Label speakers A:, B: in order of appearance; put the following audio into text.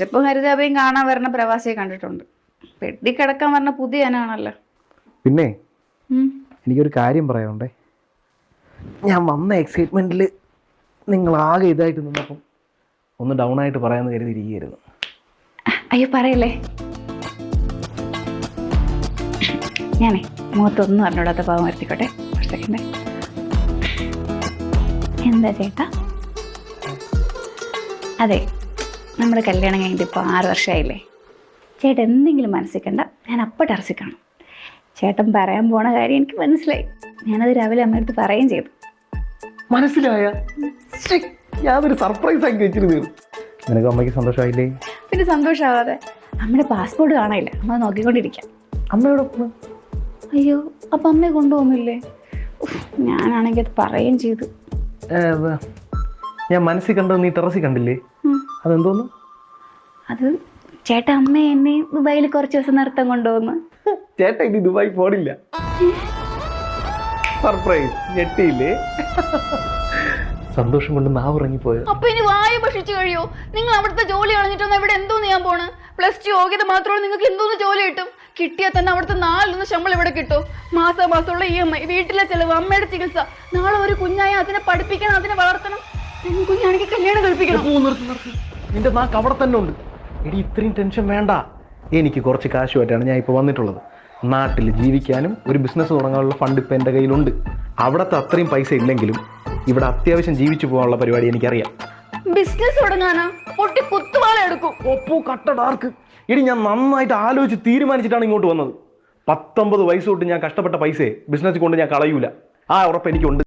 A: ചിലപ്പോൾ ഹരിതാപയും കാണാൻ വരണ പ്രവാസിയെ കണ്ടിട്ടുണ്ട്. പെട്ടി കിടക്കാൻ പറഞ്ഞ പുതിയ അനാണല്ലോ.
B: പിന്നെ. എനിക്കൊരു കാര്യം പറയാനുണ്ടേ. ഞാൻ വന്ന എക്സൈറ്റ്മെന്റിൽ നിങ്ങൾ ആകെ ഇതായിട്ട് നിന്നപ്പം ഒന്ന് ഡൗൺ ആയിട്ട് പറയാമെന്ന് കരുതിയിരിക്കുകയായിരുന്നു.
A: അയ്യോ പറയല്ലേ? ഞാനേ മുഖത്തൊന്നും അറിഞ്ഞൂടാത്ത പാവം വരുത്തിക്കോട്ടെ. സെക്കൻഡ് എന്താ ചേട്ടാ? അതെ നമ്മുടെ കല്യാണം കഴിഞ്ഞിട്ട് ഇപ്പോൾ ആറ് വർഷമായില്ലേ? ചേട്ടൻ എന്തെങ്കിലും മനസ്സിൽ കണ്ട ഞാൻ അപ്പം ടെറസിൽ കാണും ചേട്ടൻ പറയാൻ പോണ കാര്യം എനിക്ക് മനസ്സിലായി. ഞാനത് രാവിലെ അമ്മയടുത്ത് പറയുകയും ചെയ്തു.
B: മനസ്സിലായ? ഞാനൊരു സർപ്രൈസ് ആക്കി വെച്ചിരുന്നു. നിനക്ക് അമ്മയ്ക്ക് സന്തോഷമായില്ലേ?
A: പിന്നെ സന്തോഷമാവാതെ അമ്മയുടെ പാസ്പോർട്ട് കാണാനില്ല. അമ്മ നോക്കിക്കൊണ്ടിരിക്കാം.
B: അമ്മയോടൊപ്പം?
A: അയ്യോ അപ്പം അമ്മയെ കൊണ്ടുപോകുന്നില്ലേ? ഞാനാണെങ്കിൽ അത് പറയുകയും ചെയ്തു.
B: ഞാൻ മനസ്സിൽ കണ്ടത് നീ ടെറസിൽ കണ്ടില്ലേ. അതെന്തോന്ന്?
A: അത് ചേട്ട അമ്മ എന്നെ ദുബായിൽ കുറച്ച് ദിവസം നിർത്താൻ കൊണ്ടുവന്ന്.
B: ചേട്ട ഇനി ദുബായി പോണില്ല. സർപ്രൈസ് ഞെട്ടിയില്ലേ? സന്തോഷം കൊണ്ട് നാവ് ഇറങ്ങിപ്പോയോ
A: അപ്പൊ ഇനി വായു ഭക്ഷിച്ചു കഴിയോ? നിങ്ങൾ അവിടുത്തെ ജോലി കളഞ്ഞിട്ടൊന്നും ഇവിടെ എന്തോ ചെയ്യാൻ പോണ്? പ്ലസ് ടു യോഗ്യത മാത്രമേ നിങ്ങൾക്ക് എന്തോന്ന് ജോലി കിട്ടും? കിട്ടിയാൽ തന്നെ അവിടുത്തെ നാലിലൊന്ന് ശമ്പളം ഇവിടെ കിട്ടും. മാസം മാസമുള്ള ഇ എം ഐ വീട്ടിലെ ചെലവ് അമ്മയുടെ ചികിത്സ. നാളെ ഒരു കുഞ്ഞായ അതിനെ പഠിപ്പിക്കണം അതിനെ വളർത്തണം. കുഞ്ഞാണെങ്കിൽ കല്യാണം കഴിപ്പിക്കണം.
B: നിർത്ത്, നിർത്ത്. നിന്റെ നാക്ക് അവിടെ തന്നെ ഉണ്ട്. എടി ഇത്രയും ടെൻഷൻ വേണ്ട. എനിക്ക് കുറച്ച് കാശുമായിട്ടാണ് ഞാൻ ഇപ്പോൾ വന്നിട്ടുള്ളത്. നാട്ടിൽ ജീവിക്കാനും ഒരു ബിസിനസ് തുടങ്ങാനുള്ള ഫണ്ട് ഇപ്പം എന്റെ കയ്യിലുണ്ട്. അവിടുത്തെ അത്രയും പൈസ ഇല്ലെങ്കിലും ഇവിടെ അത്യാവശ്യം ജീവിച്ചു പോകാനുള്ള പരിപാടി എനിക്കറിയാം.
A: ബിസിനസ് തുടങ്ങാനാ? പൊട്ടി കുത്തുവാള എടുക്കും.
B: ഒപ്പോ കട്ട ഡാർക്ക് എടി ഞാൻ നന്നായിട്ട് ആലോചിച്ച് തീരുമാനിച്ചിട്ടാണ് ഇങ്ങോട്ട് വന്നത്. പത്തൊമ്പത് വയസ്സ് തൊട്ട് ഞാൻ കഷ്ടപ്പെട്ട പൈസയെ ബിസിനസ് കൊണ്ട് ഞാൻ കളയൂല. ആ ഉറപ്പ് എനിക്കുണ്ട്.